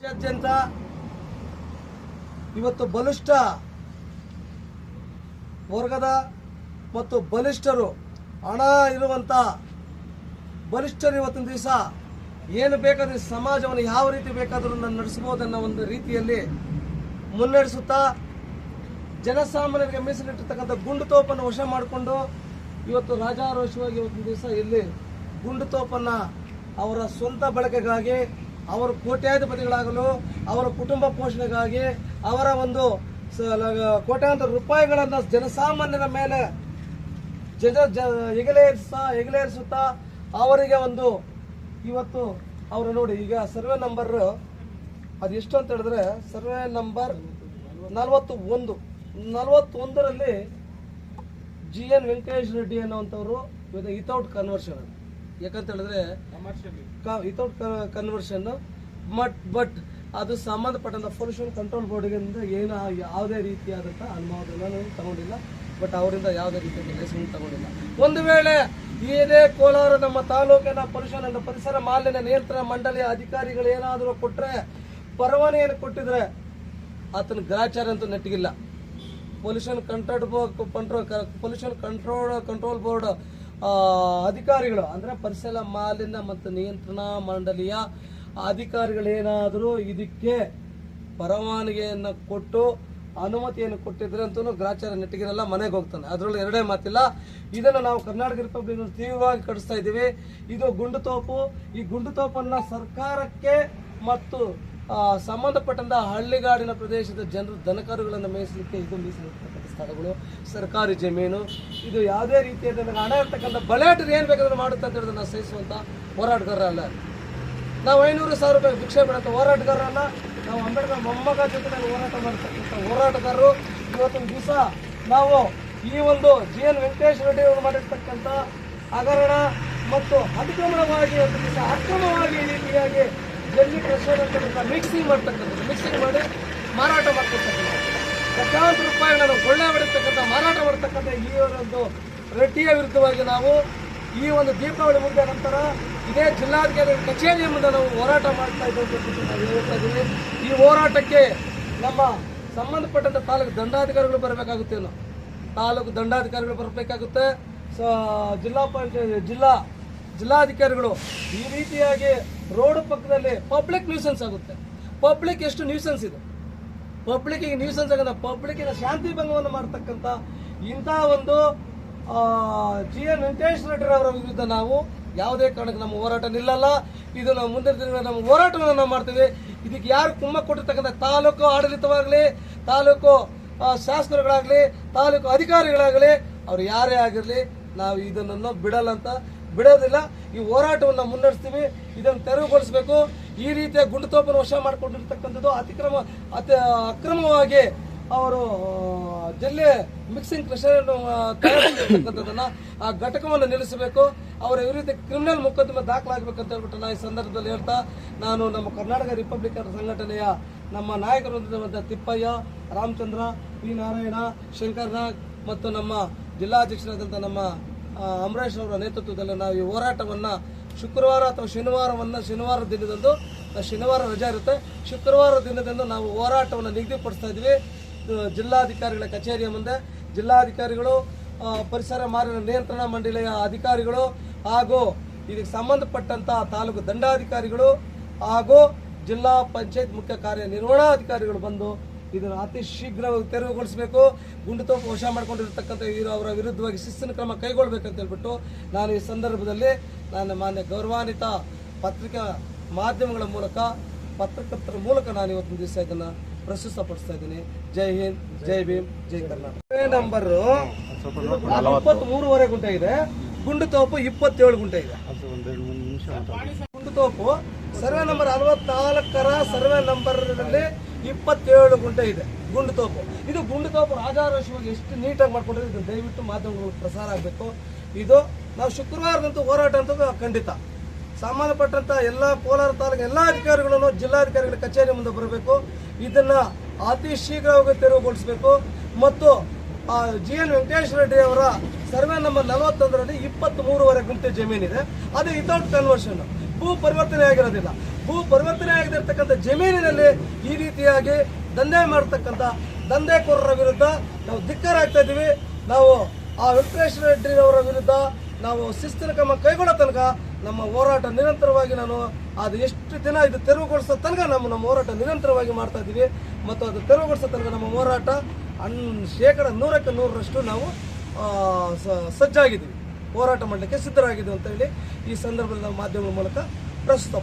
ರಾಜ್ಯಾದ್ಯಂತ ಇವತ್ತು ಬಲಿಷ್ಠ ವರ್ಗದ ಮತ್ತು ಬಲಿಷ್ಠರು ಹಣ ಇರುವಂತ ಬಲಿಷ್ಠರು ಇವತ್ತಿನ ದಿವಸ ಏನು ಬೇಕಾದ್ರೆ ಸಮಾಜವನ್ನು ಯಾವ ರೀತಿ ಬೇಕಾದರೂ ನಾನು ನಡೆಸಬಹುದು ಅನ್ನೋ ಒಂದು ರೀತಿಯಲ್ಲಿ ಮುನ್ನಡೆಸುತ್ತಾ ಜನಸಾಮಾನ್ಯರಿಗೆ ಮೀಸಲಿಟ್ಟಿರ್ತಕ್ಕಂಥ ಗುಂಡು ತೋಪನ್ನು ವಶ ಮಾಡಿಕೊಂಡು ಇವತ್ತು ರಾಜಾರೋಷವಾಗಿ ಇವತ್ತಿನ ದಿವಸ ಇಲ್ಲಿ ಗುಂಡು ತೋಪನ್ನು ಅವರ ಸ್ವಂತ ಬಳಕೆಗಾಗಿ ಅವರ ಕೋಟ್ಯಾಧಿಪತಿಗಳಾಗಲು, ಅವರ ಕುಟುಂಬ ಪೋಷಣೆಗಾಗಿ ಅವರ ಒಂದು ಕೋಟ್ಯಾಂತರ ರೂಪಾಯಿಗಳನ್ನು ಜನಸಾಮಾನ್ಯರ ಮೇಲೆ ಜನ ಹೆಗಲೇರಿಸ್ತಾ ಹೆಗಲೇರಿಸುತ್ತಾ ಅವರಿಗೆ ಒಂದು ಇವತ್ತು ಅವರು ನೋಡಿ, ಈಗ ಸರ್ವೆ ನಂಬರ್ ಅದು ಎಷ್ಟು ಅಂತ ಹೇಳಿದ್ರೆ, ಸರ್ವೆ ನಂಬರ್ ನಲವತ್ತು ಒಂದು ನಲವತ್ತೊಂದರಲ್ಲಿ ಜಿ ಎನ್ ವೆಂಕಟೇಶ್ ರೆಡ್ಡಿ ಅನ್ನುವಂಥವ್ರು ವಿತೌಟ್ ಕನ್ವರ್ಷನ್ ಯಾಕಂತ ಹೇಳಿದ್ರೆ ವಿತೌಟ್ ಕನ್ವರ್ಷನ್ ಬಟ್ ಬಟ್ ಅದು ಸಂಬಂಧಪಟ್ಟಂತ ಪೊಲ್ಯೂಷನ್ ಕಂಟ್ರೋಲ್ ಬೋರ್ಡ್ಗಿಂದ ಏನು ಯಾವುದೇ ರೀತಿಯಾದಂಥ ಅನುಮೋದನೆ ತಗೊಂಡಿಲ್ಲ. ಬಟ್ ಅವರಿಂದ ಯಾವುದೇ ರೀತಿಯ ಲೈಸೆನ್ಸ್ ತಗೊಂಡಿಲ್ಲ. ಒಂದು ವೇಳೆ ಇದೇ ಕೋಲಾರ ನಮ್ಮ ತಾಲೂಕಿನ ಪೊಲ್ಯೂಷನ್ ಅಂಡ್ ಪರಿಸರ ಮಾಲಿನ್ಯ ನಿಯಂತ್ರಣ ಮಂಡಳಿಯ ಅಧಿಕಾರಿಗಳು ಏನಾದರೂ ಕೊಟ್ಟರೆ ಪರವಾನೆಯನ್ನು ಕೊಟ್ಟಿದ್ರೆ ಆತನ ಗ್ರಾಚಾರ ಅಂತೂ ನೆಟ್ಟಿಗಿಲ್ಲ. Pollution control control pollution control control board ಅಧಿಕಾರಿಗಳು, ಅಂದ್ರೆ ಪರಿಸರ ಮಾಲಿನ್ಯ ಮತ್ತು ನಿಯಂತ್ರಣ ಮಂಡಳಿಯ ಅಧಿಕಾರಿಗಳೇನಾದರೂ ಇದಕ್ಕೆ ಪರವಾನಗಿಯನ್ನು ಕೊಟ್ಟು, ಅನುಮತಿಯನ್ನು ಕೊಟ್ಟಿದ್ರೆ ಅಂತೂ ಗ್ರಾಚಾರ ನೆಟ್ಟಿಗಿರಲ್ಲ ಮನೆಗೆ ಹೋಗ್ತಾನೆ. ಅದರಲ್ಲಿ ಎರಡೇ ಮಾತಿಲ್ಲ. ಇದನ್ನು ನಾವು ಕರ್ನಾಟಕ ರಿಪಬ್ಲಿಕ್ ತೀವ್ರವಾಗಿ ಕಡಿಸ್ತಾ ಇದ್ದೀವಿ. ಇದು ಗುಂಡು ತೋಪು. ಈ ಗುಂಡು ತೋಪನ್ನ ಸರ್ಕಾರಕ್ಕೆ ಮತ್ತು ಸಂಬಂಧಪಟ್ಟಂತಹ ಸಂಬಂಧಪಟ್ಟಂತ ಹಳ್ಳಿಗಾಡಿನ ಪ್ರದೇಶದ ಜನರು ದನಕರುಗಳನ್ನು ಮೇಯಿಸಲಿಕ್ಕೆ ಇದು ಮೀಸಲಿರ್ತಕ್ಕಂಥ ಸ್ಥಳಗಳು, ಸರ್ಕಾರಿ ಜಮೀನು, ಇದು ಯಾವುದೇ ರೀತಿಯಾದ ನನಗೆ ಹಣ ಇರ್ತಕ್ಕಂಥ ಬಲಾಟರು ಏನು ಬೇಕಾದ್ರೂ ಮಾಡುತ್ತೆ ಅಂತ ಹೇಳಿದ್ರೆ ನಾವು ಸಹಿಸುವಂಥ ಹೋರಾಟಗಾರರಲ್ಲ. ನಾವು ಐನೂರು ಸಾವಿರ ರೂಪಾಯಿ ಭಿಕ್ಷೆ ಬಿಡಂತ ಹೋರಾಟಗಾರರಲ್ಲ, ನಾವು ಅಂಬೇಡ್ಕರ್ ಮೊಮ್ಮಗ ಜೊತೆನಲ್ಲಿ ಹೋರಾಟ ಮಾಡ್ತಕ್ಕಂಥ ಹೋರಾಟಗಾರರು. ಇವತ್ತಿನ ದಿವಸ ನಾವು ಈ ಒಂದು ಜಿ ಎನ್ ವೆಂಕಟೇಶ್ ರೆಡ್ಡಿ ಅವರು ಮಾಡಿರ್ತಕ್ಕಂಥ ಹಗರಣ ಮತ್ತು ಅತಿಕ್ರಮಣವಾಗಿ ಅಕ್ರಮವಾಗಿ ರೀತಿಯಾಗಿ ಜಲ್ಲಿ ಪ್ರಶ್ನೆ ಮಿಕ್ಸಿಂಗ್ ಮಾಡ್ತಕ್ಕಂಥದ್ದು. ಮಿಕ್ಸಿಂಗ್ ಮಾಡಿ ಮಾರಾಟ ಮಾಡ್ತಕ್ಕಂಥದ್ದು. ಲಕ್ಷಾಂತರ ರೂಪಾಯಿಗಳನ್ನು ಕೊಳ್ಳೆ ಹೊಡಿತಕ್ಕಂಥ ಮಾರಾಟ ಮಾಡತಕ್ಕಂಥ ಈ ಒಂದು ರೆಡ್ಡಿಯ ವಿರುದ್ಧವಾಗಿ ನಾವು ಈ ಒಂದು ದೀಪಾವಳಿ ಮುಗಿದ ನಂತರ ಇದೇ ಜಿಲ್ಲಾಧಿಕಾರಿ ಕಚೇರಿಯ ಮುಂದೆ ನಾವು ಹೋರಾಟ ಮಾಡ್ತಾ ಇದ್ದೇವೆ ನಾವು ಹೇಳ್ತಾ ಇದ್ದೀವಿ. ಈ ಹೋರಾಟಕ್ಕೆ ನಮ್ಮ ಸಂಬಂಧಪಟ್ಟಂತ ತಾಲೂಕು ದಂಡಾಧಿಕಾರಿಗಳು ಬರಬೇಕಾಗುತ್ತೆ ನಾವು ತಾಲೂಕು ದಂಡಾಧಿಕಾರಿಗಳು ಬರಬೇಕಾಗುತ್ತೆ. ಸೊ, ಜಿಲ್ಲಾ ಪಂಚಾಯತ್, ಜಿಲ್ಲಾ ಜಿಲ್ಲಾಧಿಕಾರಿಗಳು ಈ ರೀತಿಯಾಗಿ ರೋಡ್ ಪಕ್ಕದಲ್ಲಿ ಪಬ್ಲಿಕ್ ನ್ಯೂಸೆನ್ಸ್ ಆಗುತ್ತೆ. ಪಬ್ಲಿಕ್ ಎಷ್ಟು ನ್ಯೂಸೆನ್ಸ್ ಇದೆ. ಪಬ್ಲಿಕ್ ನ್ಯೂಸೆನ್ಸ್ ಆಗದ ಪಬ್ಲಿಕ್ಕಿನ ಶಾಂತಿ ಭಂಗವನ್ನು ಮಾಡ್ತಕ್ಕಂಥ ಇಂತಹ ಒಂದು ಜಿ ಎನ್ ವೆಂಕಟೇಶ್ ರೆಡ್ಡಿ ಅವರ ವಿರುದ್ಧ ನಾವು ಯಾವುದೇ ಕಾರಣಕ್ಕೆ ನಮ್ಮ ಹೋರಾಟ ನಿಲ್ಲಲ್ಲ. ಇದು ನಾವು ಮುಂದಿನ ದಿನಗಳ ನಮ್ಮ ಹೋರಾಟವನ್ನು ನಾವು ಮಾಡ್ತೀವಿ. ಇದಕ್ಕೆ ಯಾರು ಕುಮ್ಮ ಕೊಟ್ಟಿರ್ತಕ್ಕಂಥ ತಾಲೂಕು ಆಡಳಿತವಾಗಲಿ, ತಾಲೂಕು ಶಾಸಕರುಗಳಾಗಲಿ, ತಾಲೂಕು ಅಧಿಕಾರಿಗಳಾಗಲಿ, ಅವ್ರು ಯಾರೇ ಆಗಿರಲಿ ನಾವು ಇದನ್ನು ಬಿಡಲ್ಲ ಅಂತ. ಬಿಡೋದಿಲ್ಲ. ಈ ಹೋರಾಟವನ್ನು ಮುನ್ನಡೆಸ್ತೀವಿ. ಇದನ್ನು ತೆರವುಗೊಳಿಸಬೇಕು. ಈ ರೀತಿಯ ಗುಂಡುತೋಪನ್ನು ವಶ ಮಾಡಿಕೊಂಡಿರ್ತಕ್ಕಂಥದ್ದು ಅತಿಕ್ರಮ, ಅತಿ ಅಕ್ರಮವಾಗಿ ಅವರು ಜಲ್ಲೆ ಮಿಕ್ಸಿಂಗ್ ಕ್ರಷರ್ ತಯಾರಿಸಿರ್ತಕ್ಕಂಥದ್ದನ್ನ ಆ ಘಟಕವನ್ನು ನಿಲ್ಲಿಸಬೇಕು. ಅವರ ವಿರುದ್ಧ ಕ್ರಿಮಿನಲ್ ಮೊಕದ್ದಮೆ ದಾಖಲಾಗಬೇಕಂತ ಹೇಳ್ಬಿಟ್ಟು ನಾನು ಈ ಸಂದರ್ಭದಲ್ಲಿ ಹೇಳ್ತಾ, ನಾನು ನಮ್ಮ ಕರ್ನಾಟಕ ರಿಪಬ್ಲಿಕನ್ ಸಂಘಟನೆಯ ನಮ್ಮ ನಾಯಕರು ತಿಪ್ಪಯ್ಯ, ರಾಮಚಂದ್ರ, ಪಿ ನಾರಾಯಣ, ಶಂಕರ್ ನಾಗ್ ಮತ್ತು ನಮ್ಮ ಜಿಲ್ಲಾಧ್ಯಕ್ಷರಾದಂಥ ನಮ್ಮ ಅಮರೇಶ್ ಅವರ ನೇತೃತ್ವದಲ್ಲಿ ನಾವು ಈ ಹೋರಾಟವನ್ನು ಶುಕ್ರವಾರ ಅಥವಾ ಶನಿವಾರವನ್ನು ಶನಿವಾರ ದಿನದಂದು ಶನಿವಾರ ರಜೆ ಇರುತ್ತೆ. ಶುಕ್ರವಾರ ದಿನದಂದು ನಾವು ಹೋರಾಟವನ್ನು ನಿಗದಿಪಡಿಸ್ತಾ ಇದ್ದೀವಿ. ಜಿಲ್ಲಾಧಿಕಾರಿಗಳ ಕಚೇರಿಯ ಮುಂದೆ. ಜಿಲ್ಲಾಧಿಕಾರಿಗಳು ಪರಿಸರ ಮಾಲಿನ್ಯ ನಿಯಂತ್ರಣ ಮಂಡಳಿಯ ಅಧಿಕಾರಿಗಳು ಹಾಗೂ ಇದಕ್ಕೆ ಸಂಬಂಧಪಟ್ಟಂತ ತಾಲೂಕು ದಂಡಾಧಿಕಾರಿಗಳು ಹಾಗೂ ಜಿಲ್ಲಾ ಪಂಚಾಯತ್ ಮುಖ್ಯ ಕಾರ್ಯನಿರ್ವಹಣಾಧಿಕಾರಿಗಳು ಬಂದು ಇದನ್ನು ಅತಿ ಶೀಘ್ರವಾಗಿ ತೆರವುಗೊಳಿಸಬೇಕು. ಗುಂಡುತೋಪು ವಶ ಮಾಡ್ಕೊಂಡಿರ್ತಕ್ಕಂಥ ಇವರು ಅವರ ವಿರುದ್ಧವಾಗಿ ಶಿಸ್ತಿನ ಕ್ರಮ ಕೈಗೊಳ್ಬೇಕಂತ ಹೇಳ್ಬಿಟ್ಟು ನಾನು ಈ ಸಂದರ್ಭದಲ್ಲಿ ನಾನು ಮಾನ್ಯ ಗೌರವಾನ್ವಿತ ಪತ್ರಿಕಾ ಮಾಧ್ಯಮಗಳ ಮೂಲಕ ಪತ್ರಕರ್ತರ ಮೂಲಕ ನಾನು ಇವತ್ತು ದಿವಸ ಇದನ್ನು ಪ್ರಸ್ತುತಪಡಿಸ್ತಾ ಇದ್ದೀನಿ. ಜೈ ಹಿಂದ್ ಜೈ ಭೀಮ್ ಜೈ ಕರ್ನಾಟಕ. ನಂಬರ್ ಇಪ್ಪತ್ತ್ ಮೂರುವರೆ ಗುಂಟೆ ಇದೆ. ಗುಂಡು ತೋಪು ಇಪ್ಪತ್ತೇಳು ಗುಂಟೆ ಇದೆ. ಗುಂಡು ತೋಪು ಸರ್ವೆ ನಂಬರ್ ಅರವತ್ನಾಲ್ಕರ ಸರ್ವೆ ನಂಬರ್ ಇಪ್ಪತ್ತೇಳು ಗುಂಟೆ ಇದೆ. ಗುಂಡು ತೋಪು. ಇದು ಗುಂಡು ತೋಪು ರಾಜಾರೋಷವಾಗಿ ಎಷ್ಟು ನೀಟಾಗಿ ಮಾಡ್ಕೊಂಡ್ರೆ ಇದು ದಯವಿಟ್ಟು ಮಾಧ್ಯಮಗಳು ಪ್ರಸಾರ ಆಗಬೇಕು. ಇದು ನಾವು ಶುಕ್ರವಾರದಂತೂ ಹೋರಾಟ ಅಂತೂ ಖಂಡಿತ. ಸಂಬಂಧಪಟ್ಟಂಥ ಎಲ್ಲ ಕೋಲಾರ ತಾಲೂಕು ಎಲ್ಲ ಅಧಿಕಾರಿಗಳನ್ನು ಜಿಲ್ಲಾಧಿಕಾರಿಗಳ ಕಚೇರಿ ಮುಂದೆ ಬರಬೇಕು. ಇದನ್ನ ಅತಿ ಶೀಘ್ರವಾಗಿ ತೆರವುಗೊಳಿಸಬೇಕು. ಮತ್ತು ಜಿ ಎನ್ ವೆಂಕಟೇಶ್ ರೆಡ್ಡಿ ಅವರ ಸರ್ವೆ ನಂಬರ್ ನಲವತ್ತೊಂದರಲ್ಲಿ ಇಪ್ಪತ್ತ್ ಮೂರುವರೆ ಗುಂಟೆ ಜಮೀನಿದೆ. ಅದು ವಿತೌಟ್ ಕನ್ವರ್ಷನ್ ಭೂ ಪರಿವರ್ತನೆ ಆಗಿರೋದಿಲ್ಲ. ಭೂ ಪರಿವರ್ತನೆ ಆಗದಿರ್ತಕ್ಕಂಥ ಜಮೀನಿನಲ್ಲಿ ಈ ರೀತಿಯಾಗಿ ದಂಧೆ ಮಾಡತಕ್ಕಂಥ ದಂಧೆಕೋರರ ವಿರುದ್ಧ ನಾವು ಧಿಕ್ಕರಾಗ್ತಾ ಇದ್ದೀವಿ. ನಾವು ಆ ವೆಂಕಟೇಶ್ವರ ರೆಡ್ಡಿರವರ ವಿರುದ್ಧ ನಾವು ಶಿಸ್ತಿನ ಕ್ರಮ ಕೈಗೊಳ್ಳೋ ತನಕ ನಮ್ಮ ಹೋರಾಟ ನಿರಂತರವಾಗಿ ನಾನು ಅದು ಎಷ್ಟು ದಿನ ಇದು ತೆರವುಗೊಳಿಸೋ ತನಕ ನಮ್ಮ ನಮ್ಮ ಹೋರಾಟ ನಿರಂತರವಾಗಿ ಮಾಡ್ತಾ ಇದ್ದೀವಿ. ಮತ್ತು ಅದು ತೆರವುಗೊಳಿಸೋ ತನಕ ನಮ್ಮ ಹೋರಾಟ ಅನ್ ಶೇಕಡ ನೂರಕ್ಕೆ ನೂರರಷ್ಟು ನಾವು ಸಜ್ಜಾಗಿದ್ದೀವಿ. ಹೋರಾಟ ಮಾಡಲಿಕ್ಕೆ ಸಿದ್ಧರಾಗಿದೆ ಅಂತ ಹೇಳಿ ಈ ಸಂದರ್ಭದಲ್ಲಿ ನಾವು ಮಾಧ್ಯಮಗಳ ಮೂಲಕ ಪ್ರಸ್ತುತ